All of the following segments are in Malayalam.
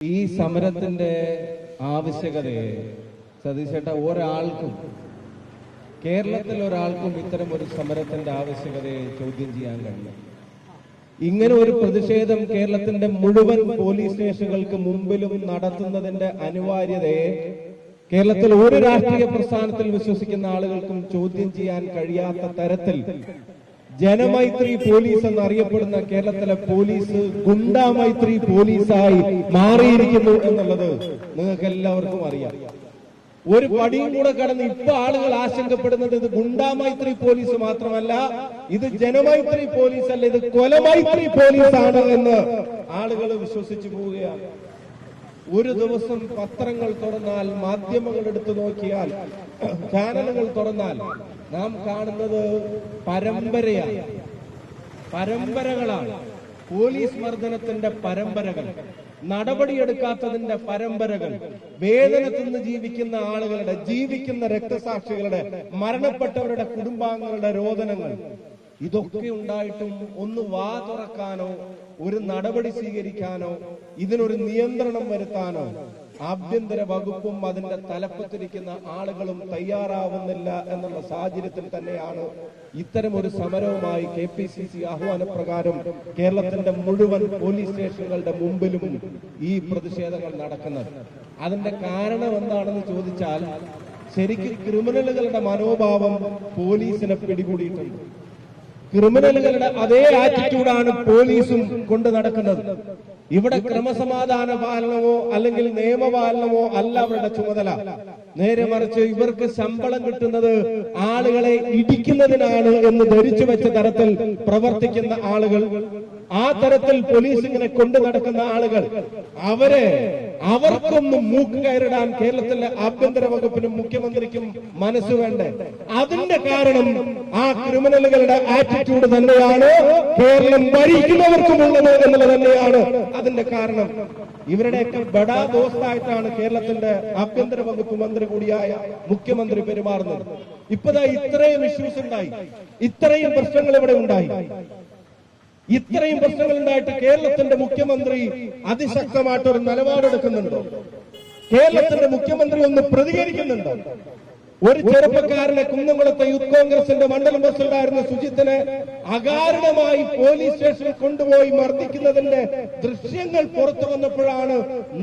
ഈ സമരത്തിന്റെ ആവശ്യകതയെ സതീശേട്ട ഒരാൾക്കും കേരളത്തിൽ ഒരാൾക്കും ഇത്തരം ഒരു സമരത്തിന്റെ ആവശ്യകതയെ ചോദ്യം ചെയ്യാൻ കഴിയും ഇങ്ങനെ ഒരു പ്രതിഷേധം കേരളത്തിന്റെ മുഴുവൻ പോലീസ് സ്റ്റേഷനുകൾക്ക് മുമ്പിലും നടത്തുന്നതിന്റെ അനിവാര്യതയെ കേരളത്തിൽ ഒരു രാഷ്ട്രീയ പ്രസ്ഥാനത്തിൽ വിശ്വസിക്കുന്ന ആളുകൾക്കും ചോദ്യം ചെയ്യാൻ കഴിയാത്ത തരത്തിൽ ജനമൈത്രി പോലീസ് എന്നറിയപ്പെടുന്ന കേരളത്തിലെ പോലീസ് ഗുണ്ടാമൈത്രി പോലീസായി മാറിയിരിക്കുന്നു എന്നുള്ളത് നിങ്ങൾക്ക് എല്ലാവർക്കും അറിയാം. ഒരു പടിയും കൂടെ കടന്ന് ഇപ്പൊ ആളുകൾ ആശങ്കപ്പെടുന്നത് ഇത് ഗുണ്ടാമൈത്രി പോലീസ് മാത്രമല്ല ഇത് ജനമൈത്രി പോലീസ് അല്ല ഇത് കൊലമൈത്രി പോലീസാണ് എന്ന് ആളുകൾ വിശ്വസിച്ചു പോവുകയാണ്. ഒരു ദിവസം പത്രങ്ങൾ തുറന്നാൽ മാധ്യമങ്ങൾ എടുത്തു നോക്കിയാൽ ചാനലുകൾ തുറന്നാൽ നാം കാണുന്നത് പരമ്പരയാണ്. പരമ്പരകളാണ്. പോലീസ് മർദ്ദനത്തിന്റെ പരമ്പരകൾ നടപടിയെടുക്കാത്തതിന്റെ പരമ്പരകൾ വേദന ജീവിക്കുന്ന ആളുകളുടെ ജീവിക്കുന്ന രക്തസാക്ഷികളുടെ മരണപ്പെട്ടവരുടെ കുടുംബാംഗങ്ങളുടെ രോദനങ്ങൾ ഇതൊക്കെ ഉണ്ടായിട്ടും ഒന്ന് വാ തുറക്കാനോ ഒരു നടപടി സ്വീകരിക്കാനോ ഇതിനൊരു നിയന്ത്രണം വരുത്താനോ ആഭ്യന്തര വകുപ്പും അതിന്റെ തലപ്പത്തിരിക്കുന്ന ആളുകളും തയ്യാറാവുന്നില്ല എന്നുള്ള സാഹചര്യത്തിൽ തന്നെയാണ് ഇത്തരം ഒരു സമരവുമായി കെ പി സി സി ആഹ്വാനപ്രകാരം കേരളത്തിന്റെ മുഴുവൻ പോലീസ് സ്റ്റേഷനുകളുടെ മുമ്പിലും ഈ പ്രതിഷേധങ്ങൾ നടക്കുന്നത്. അതിന്റെ കാരണം എന്താണെന്ന് ചോദിച്ചാൽ ശരിക്കും ക്രിമിനലുകളുടെ മനോഭാവം പോലീസിനെ പിടികൂടിയിട്ടുണ്ട്. ക്രിമിനലുകളുടെ അതേ ആറ്റിറ്റ്യൂഡാണ് പോലീസും കൊണ്ട് നടക്കുന്നത്. ഇവിടെ ക്രമസമാധാന പാലനമോ അല്ലെങ്കിൽ നിയമപാലനമോ അല്ല അവരുടെ ചുമതല. നേരെ മറിച്ച് ഇവർക്ക് ശമ്പളം കിട്ടുന്നത് ആളുകളെ ഇടിക്കുന്നതിനാണ് എന്ന് ധരിച്ചു വെച്ച തരത്തിൽ പ്രവർത്തിക്കുന്ന ആളുകൾ. ആ തരത്തിൽ പോലീസ് ഇങ്ങനെ കൊണ്ടു നടക്കുന്ന ആളുകൾ. അവരെ അവർക്കൊന്നും മൂക്ക് കയറിടാൻ കേരളത്തിലെ ആഭ്യന്തര വകുപ്പിനും മുഖ്യമന്ത്രിക്കും മനസ്സ് വേണ്ടേ? അതിന്റെ കാരണം ആ ക്രിമിനലുകളുടെ ആറ്റിറ്റ്യൂഡ് തന്നെയാണ് കേരളം ഭരിക്കുന്നവർക്കും ഉള്ളത് എന്നുള്ളത് തന്നെയാണ്. അതിന്റെ കാരണം ഇവരുടെയൊക്കെ ബഡാ ദോസ്തായിട്ടാണ് കേരളത്തിന്റെ ആഭ്യന്തര വകുപ്പ് മന്ത്രി കൂടിയായ മുഖ്യമന്ത്രി പെരുമാറുന്നത്. ഇപ്പതാ ഇത്രയും ഇഷ്യൂസ് ഉണ്ടായി. ഇത്രയും പ്രശ്നങ്ങൾ ഇവിടെ ഉണ്ടായി. ഇത്രയും പ്രശ്നങ്ങൾ ഉണ്ടായിട്ട് കേരളത്തിന്റെ മുഖ്യമന്ത്രി അതിശക്തമായിട്ട് ഒരു നിലപാടെടുക്കുന്നുണ്ടോ? കേരളത്തിന്റെ മുഖ്യമന്ത്രി ഒന്ന് പ്രതികരിക്കുന്നുണ്ടോ? ഒരു ചെറുപ്പക്കാരനെ കുന്നംകുളത്തെ യൂത്ത് കോൺഗ്രസിന്റെ മണ്ഡലം പ്രസിഡന്റായിരുന്ന സുജിത്തിനെ അകാരണമായി പോലീസ് സ്റ്റേഷനിൽ കൊണ്ടുപോയി മർദ്ദിക്കുന്നതിന്റെ ദൃശ്യങ്ങൾ പുറത്തു വന്നപ്പോഴാണ്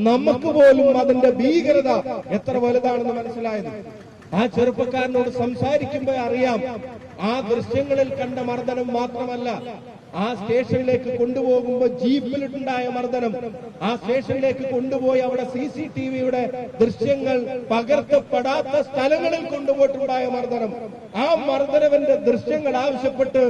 നമുക്ക് പോലും അതിന്റെ ഭീകരത എത്ര വലുതാണെന്ന് മനസ്സിലായത്. ആ ചെറുപ്പക്കാരനോട് സംസാരിക്കുമ്പോൾ അറിയാം ആ ദൃശ്യങ്ങളിൽ കണ്ട മർദ്ദനം മാത്രമല്ല ആ സ്റ്റേഷനിലേക്ക് കൊണ്ടുപോകുമ്പോൾ ജീപ്പിലുണ്ടായ മർദ്ദനം ആ സ്റ്റേഷനിലേക്ക് കൊണ്ടുപോയി അവിടെ സി സി ടി വിയുടെ ദൃശ്യങ്ങൾ പകർത്തപ്പെടാത്ത സ്ഥലങ്ങളിൽ കൊണ്ടുപോയിട്ടുണ്ടായ മർദ്ദനം. ആ മർദ്ദനവന്റെ ദൃശ്യങ്ങൾ ആവശ്യപ്പെട്ട്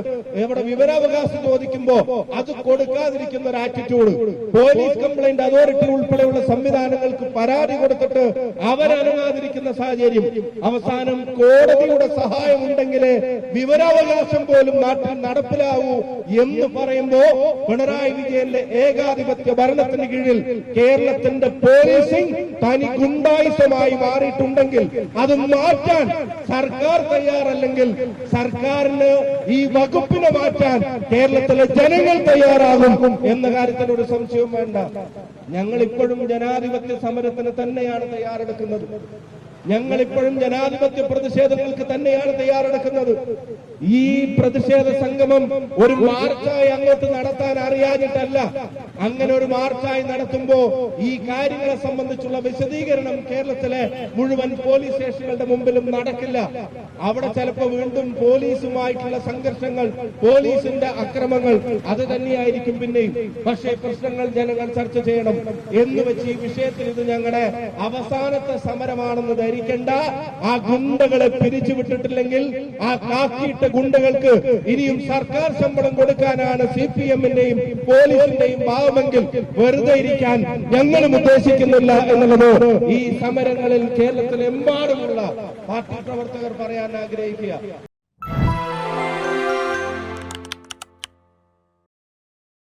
ഇവിടെ വിവരാവകാശം ചോദിക്കുമ്പോ അത് കൊടുക്കാതിരിക്കുന്ന ഒരു ആറ്റിറ്റ്യൂഡ് പോലീസ് കംപ്ലൈന്റ് അതോറിറ്റി ഉൾപ്പെടെയുള്ള സംവിധാനങ്ങൾക്ക് പരാതി കൊടുത്തിട്ട് അവരനങ്ങാതിരിക്കുന്ന സാഹചര്യം. അവസാനം കോടതിയുടെ സഹായം ഉണ്ടെങ്കിലേ വിവരാവകാശം പോലും നാട്ടിൽ നടപ്പിലാവൂ എന്ന് പറയുമ്പോ പിണറായി വിജയന്റെ ഏകാധിപത്യ ഭരണത്തിന് കീഴിൽ കേരളത്തിന്റെ പോലീസിംഗ് തനി ഗുണ്ടായുസമായി മാറിയിട്ടുണ്ടെങ്കിൽ അത് മാറ്റാൻ സർക്കാർ തയ്യാറല്ലെങ്കിൽ സർക്കാരിന് ഈ വകുപ്പിനെ മാറ്റാൻ കേരളത്തിലെ ജനങ്ങൾ തയ്യാറാകും എന്ന കാര്യത്തിൽ ഒരു സംശയവും വേണ്ട. ഞങ്ങൾ ഇപ്പോഴും ജനാധിപത്യ സമരത്തിന് തന്നെയാണ് തയ്യാറെടുക്കുന്നത്. ഞങ്ങൾ ഇപ്പോഴും ജനാധിപത്യ പ്രതിഷേധങ്ങൾക്ക് തന്നെയാണ് തയ്യാറെടുക്കുന്നത്. ഈ പ്രതിഷേധ സംഗമം ഒരു മാർച്ചായി അങ്ങോട്ട് നടത്താൻ അറിയാഞ്ഞിട്ടല്ല. അങ്ങനെ ഒരു മാർച്ചായി നടത്തുമ്പോ ഈ കാര്യങ്ങളെ സംബന്ധിച്ചുള്ള വിശദീകരണം കേരളത്തിലെ മുഴുവൻ പോലീസ് സ്റ്റേഷനുകളുടെ മുമ്പിലും നടക്കില്ല. അവിടെ ചിലപ്പോ വീണ്ടും പോലീസുമായിട്ടുള്ള സംഘർഷങ്ങൾ പോലീസിന്റെ അക്രമങ്ങൾ അത് തന്നെയായിരിക്കും പിന്നെയും. പക്ഷേ പ്രശ്നങ്ങൾ ജനങ്ങൾ ചർച്ച ചെയ്യണം എന്ന് വെച്ച് ഈ വിഷയത്തിൽ ഇത് ഞങ്ങളുടെ അവസാനത്തെ സമരമാണെന്ന് ധരിക്കേണ്ട ആ ഗുണ്ടകളെ പിരിച്ചുവിട്ടിട്ടില്ലെങ്കിൽ ആ കാക്കിയിട്ട ഗുണ്ടകൾക്ക് ഇനിയും സർക്കാർ ശമ്പളം കൊടുക്കാനാണ് സി പി എമ്മിന്റെയും പോലീസിന്റെയും ഭാവമെങ്കിൽ വെറുതെ ഇരിക്കാൻ ഞങ്ങളും ഉദ്ദേശിക്കുന്നില്ല എന്നുള്ളത് ഈ സമരങ്ങളിൽ കേരളത്തിലെമ്പാടുമുള്ള പാർട്ടി പ്രവർത്തകർ പറയാൻ ആഗ്രഹിക്കുക.